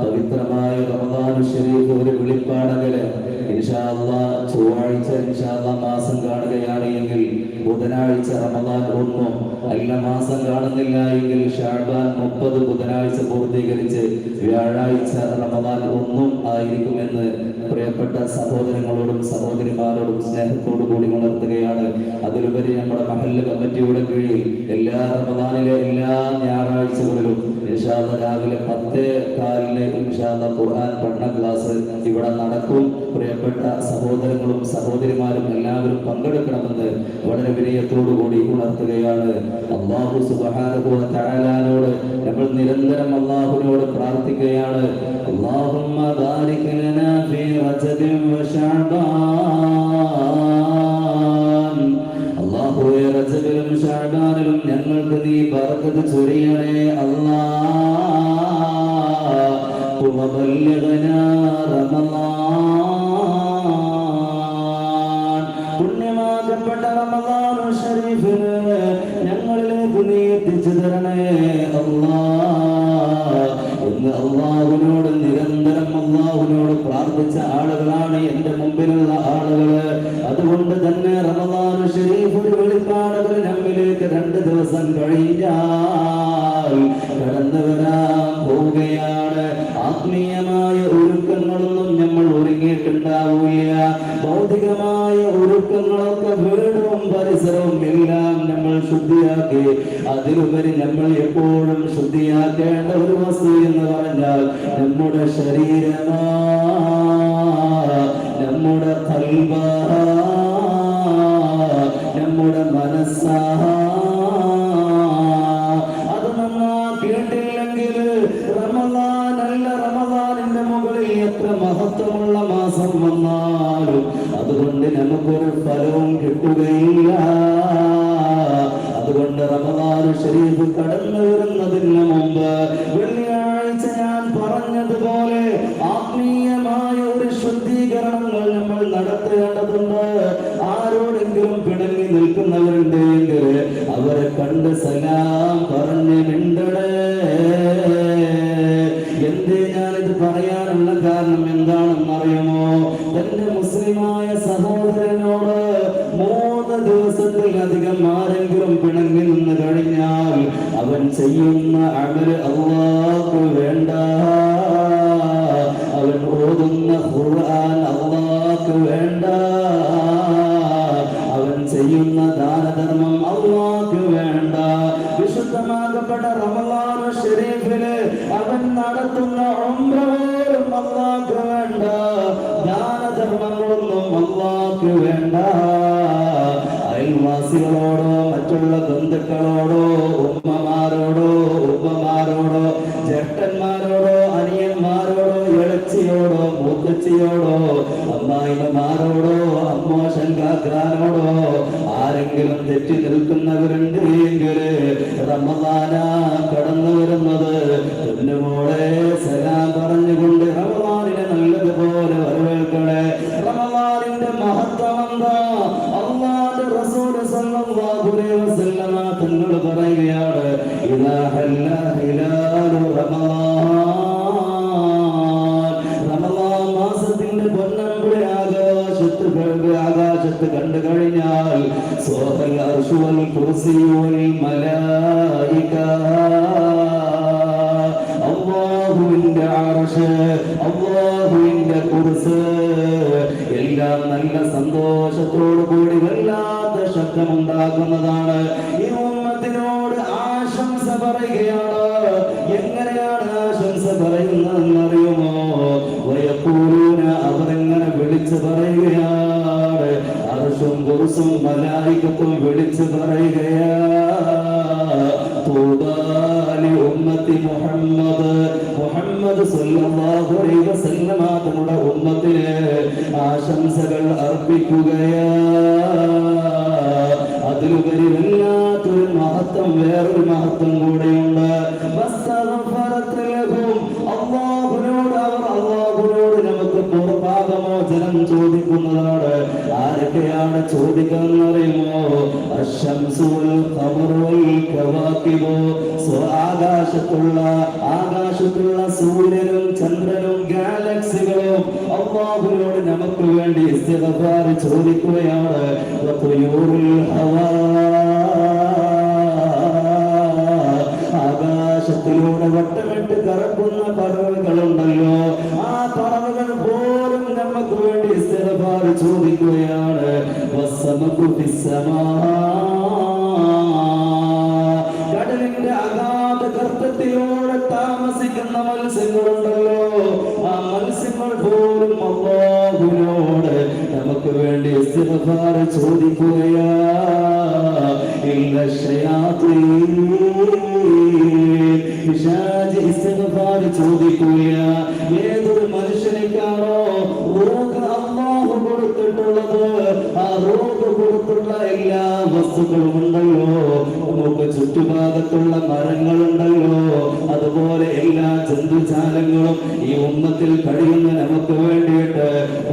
പവിത്രമായ റമദാനു ഷരീഫ് ഒരു വെളിപ്പാടകൽ ഇൻഷാല്ല ചൊവ്വാഴ്ച ഇൻഷാല്ല മാസം കാണുകയാണ് എങ്കിൽ ബുധനാഴ്ച റമദാൻ ഒന്നും അല്ല മാസം കാണുന്നില്ല എങ്കിൽ ഷാബാൻ മുപ്പത് ബുധനാഴ്ച പൂർത്തീകരിച്ച് വ്യാഴാഴ്ച റമദാൻ ഒന്നും ആയിരിക്കുമെന്ന് പ്രിയപ്പെട്ട സഹോദരങ്ങളോടും സഹോദരിമാരോടും സ്നേഹത്തോടു കൂടി ഉണർത്തുകയാണ്. അതിലുപരി നമ്മുടെ മഹല്ല് കമ്മിറ്റിയുടെ കീഴിൽ എല്ലാ റമദാനിലെ എല്ലാ ഞായറാഴ്ചകളിലും ഇൻഷാല്ല രാവിലെ പത്തേ കാലിന് ഇൻഷാല്ല ഖുർആൻ പഠന ക്ലാസ് ഇവിടെ നടക്കും പ്രിയപ്പെട്ട സഹോദരങ്ങളും സഹോദരിമാരും എല്ലാവരും പങ്കെടുക്കണമെന്ന് വളരെ വിനയത്തോടു കൂടി ഉണർത്തുകയാണ് അള്ളാഹു സുബ്ഹാനഹു വ തആലാനോട് നമ്മൾ നിരന്തരം അള്ളാഹുവിനോട് പ്രാർത്ഥിക്കുകയാണ് اللهم بارك لنا في رجب وشعبان അള്ളാഹുവെ റജബിലും ഷാബാനിലും ഞങ്ങൾക്ക് നീ ബർക്കത്ത് ചൊരിയണേ ഞങ്ങളിലേക്ക് നീ എത്തിച്ചു തരണേ അള്ളാ എന്ന് അള്ളാഹുവിനോട് നിരന്തരം അള്ളാഹുവിനോട് പ്രാർത്ഥിച്ച ആളുകളാണ് എന്റെ മുമ്പിലുള്ള ആളുകൾ. അതുകൊണ്ട് തന്നെ റമദാൻ ഷെരീഫ് ഒരു വെളിപ്പാടുകൾ നമ്മിലേക്ക് രണ്ട് ദിവസം കഴിഞ്ഞാൽ കടന്നു വരാൻ പോവുകയാണ്. ആത്മീയമായ ഒരുക്കങ്ങളൊന്നും നമ്മൾ ഒരുങ്ങിയിട്ടുണ്ടാവില്ല ഭൗതികമായ ഒരുക്കങ്ങളൊക്കെ വീടും ശുദ്ധിയാക്കി. അതിലുപരി നമ്മൾ എപ്പോഴും ശുദ്ധിയാക്കേണ്ട ഒരു വസ്തു എന്ന് പറഞ്ഞാൽ നമ്മുടെ ശരീരമാ നമ്മുടെ കൽബ നമ്മുടെ മനസ്സാ. അത് നന്നാക്കിയിട്ടില്ലെങ്കിൽ റമദാൻ അല്ല റമദാനിന്റെ മുകളിൽ മഹത്വമുള്ള മാസം വന്നാലും അതുകൊണ്ട് നമുക്കൊരു ഫലവും കിട്ടുകയില്ല. അതുകൊണ്ട് റമദാൻ ഷരീഫ് കടന്നു വരുന്നതിന് മുമ്പ് വെള്ളിയാഴ്ച ഞാൻ പറഞ്ഞതുപോലെ ആത്മീയമായ ഒരു ശുദ്ധീകരണങ്ങൾ നമ്മൾ നടത്തേണ്ടതുണ്ട്. ആരോടെങ്കിലും പിടങ്ങി നിൽക്കുന്നവരുണ്ടെങ്കിൽ അവരെ കണ്ട് സലാം പറഞ്ഞ് മിണ്ടടേ. എന്തേ ഞാനിത് പറയാനുള്ള കാരണം എന്താണെന്ന് അറിയുമോ മുസ്ലിമായ സഹോദരനോട് മൂന്ന് ദിവസത്തിലധികം ആരെങ്കിലും പിണങ്ങി നിന്ന് കഴിഞ്ഞാൽ അവൻ ചെയ്യുന്ന അമൽ അള്ളാഹു വേണ്ട. അവൻ ഓതുന്ന ഖുർആൻ അള്ളാഹു വേണ്ട. അവൻ ചെയ്യുന്ന ദാനധർമ്മം അള്ളാഹു വേണ്ട. വിശുദ്ധമാകപ്പെട്ട റമദാൻ ഷെരീഫിൽ അവൻ നടത്തുന്ന അള്ളാഹ് അള്ളാഹു വേണ്ട. ദാനധർമ്മങ്ങളൊന്നും അള്ളാഹു വേണ്ട. അയൽവാസികളോടോ മറ്റുള്ള ബന്ധുക്കളോടോ ഉമ്മമാരോടോ ഉമ്മമാരോടോ ചേട്ടന്മാരോടോ അനിയന്മാരോടോ എളച്ചിയോടോ മൂത്തച്ചിയോടോ അമ്മായിമാരോടോ അമ്മോ ശങ്കാഗ്രാനോടോ ആരെങ്കിലും തെറ്റി നിൽക്കുന്നവരുണ്ട് എങ്കിൽ റമദാന കുർസ് എല്ലാം നല്ല സന്തോഷത്തോടു കൂടി വല്ലാത്ത ശബ്ദമുണ്ടാക്കുന്നതാണ്. ഈ ഉമ്മത്തിനോട് ആശംസ പറയുകയാണ്. എങ്ങനെയാണ് ആശംസ പറയുന്നതെന്ന് അറിയുമോ അവരെങ്ങനെ വിളിച്ചു പറയുകയാണ്. അർഷും കുറിച്ചും മലായിക്കത്തും വിളിച്ചു പറയുകയാ തൂബാലി ഉമ്മത്തി മുഹമ്മദ് മുഹമ്മദ് സല്ലല്ലാഹു അലൈഹി വസല്ലമ തങ്ങളുടെ ഉമ്മത്തിനെ ആശംസകൾ അർപ്പിക്കുകയാ. ആകാശത്തുള്ള ആകാശത്തുള്ള സൂര്യനും ചന്ദ്രനും ഗാലക്സികളും അള്ളാഹുവിനോട് നമുക്ക് വേണ്ടി ഇസ്തിഗ്ഫാർ ചോദിക്കുകയാണ്. ആകാശത്തിലൂടെ വട്ടമിട്ട് കറക്കുന്ന പറവകളുണ്ടല്ലോ. ആ പറവകൾ പോലും നമുക്ക് വേണ്ടി ഇസ്തിഗ്ഫാർ ചോദിക്കുകയാണ്. ഫിസ്സമാ കടലിന്റെ അഗാധ ആ നമുക്ക് വേണ്ടി ചോദിക്കുകയാ. ഇല്ല പിശാച്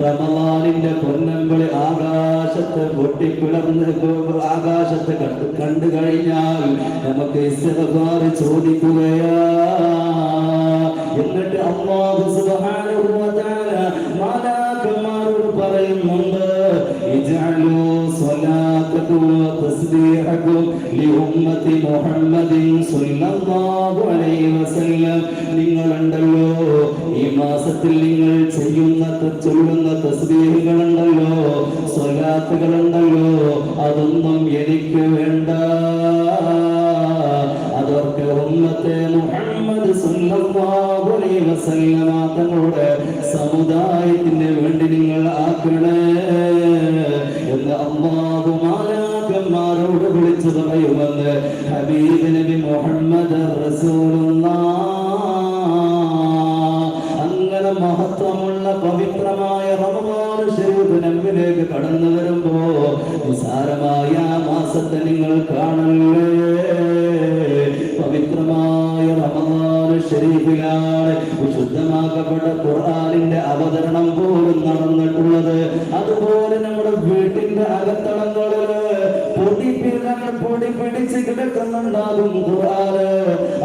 റമദാനിന്റെ പൊന്നമ്പളി ആകാശത്ത് പൊട്ടിപ്പിളർന്ന് ആകാശത്ത് കണ്ടു കണ്ടു കഴിഞ്ഞാൽ നമുക്ക് ഇസ്തിഗ്ഫാർ ചോദിക്കുകയാ. എന്നിട്ട് അല്ലാഹു സുബ്ഹാനഹു അതൊന്നും എനിക്ക് വേണ്ട. അതൊക്കെ ഉമ്മത്തെ മുഹമ്മദ് തങ്ങളുടെ സമുദായത്തിന് വേണ്ടി നിങ്ങൾ ആക്കണേ എന്ന് അള്ളാഹു മാലാക്കന്മാരോട് വിളിച്ചു പറയുമെന്ന് ഹബീബ് നബി മുഹമ്മദ് അങ്ങനെ മഹത്വമുള്ള പവിത്രമായ റമദാൻ ശരീഫ് നമ്മിലേക്ക് കടന്നു വരുമ്പോ ആ മാസത്തെ നിങ്ങൾ കാണല്ലേ പവിത്രമായ റമദാൻ ശരീഫിലാണ് വിശുദ്ധമാക്കപ്പെട്ട ഖുർആനിന്റെ അവതരണം പോലും നടന്നിട്ടുള്ളത്. അതുപോലെ നമ്മുടെ വീട്ടിന്റെ അകത്തളങ്ങളിൽ പൊടി പിഴങ്ങൾ പൊടി പിടിച്ച് കിടക്കുന്നുണ്ടാകും ഖുർആാന്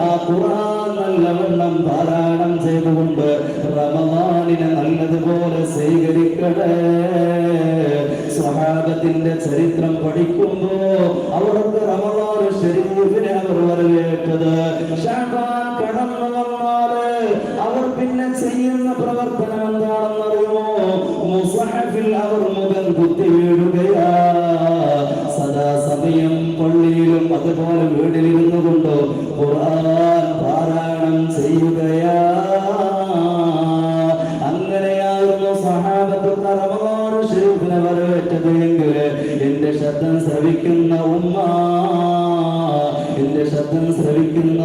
ആ ഖുർആൻ നല്ലവണ്ണം പാരായണം ചെയ്തുകൊണ്ട് റമദാനിനെ നല്ലതുപോലെ സ്വീകരിക്കണേ സ്വഹാബത്തിന്റെ ചരിത്രം പഠിക്കുമ്പോ അവർക്ക് റമദാൻ ശരീഫിനെ അവർ വരവേറ്റത്. കടന്നു വന്നാൽ അവർ പിന്നെ ചെയ്യുന്ന പ്രവർത്തനം എന്താണെന്നറിയുമോ? മുസഹഫിൽ അവർ മുഖം റമദാൻ വരവേറ്റതെങ്കിൽ എന്റെ ശബ്ദം ശ്രവിക്കുന്ന ഉമ്മ എന്റെ ശബ്ദം ശ്രവിക്കുന്ന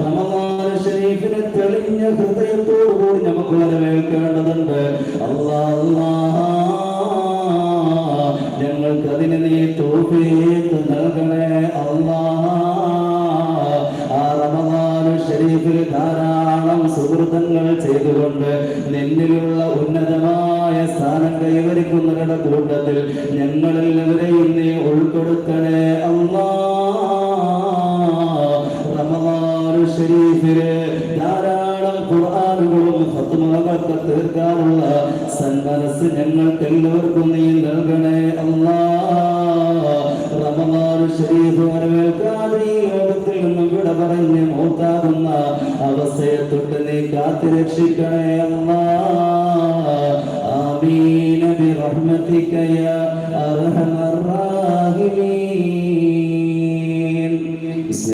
റമദാൻ ശരീഫിനെ തെളിഞ്ഞ ഹൃദയത്തോടു കൂടി നമുക്ക് വരവേൽക്കേണ്ടതുണ്ട്. അല്ലാ ഞങ്ങളെല്ലാവരെയും നീ ഉൾപ്പെടുത്തണേ റമദാൻ ഷരീഫിൽ ധാരാളം ഖുർആനുകളും ഫത്മകളൊക്കെ തീർക്കാനുള്ള സന്മനസ് ഞങ്ങൾക്ക് എല്ലാവർക്കും നീ നൽകണേ റമദാൻ ഷരീഫ് വരവേൽക്കാതെ ഈ ലോകത്തിൽ നിന്നും വിട പറഞ്ഞ് മൂത്താകുന്ന അവസ്ഥയെ തൊട്ട് നീ കാത്തുരക്ഷിക്കണേ അല്ലാ. الراحمين برحمتك يا أرحم الراحمين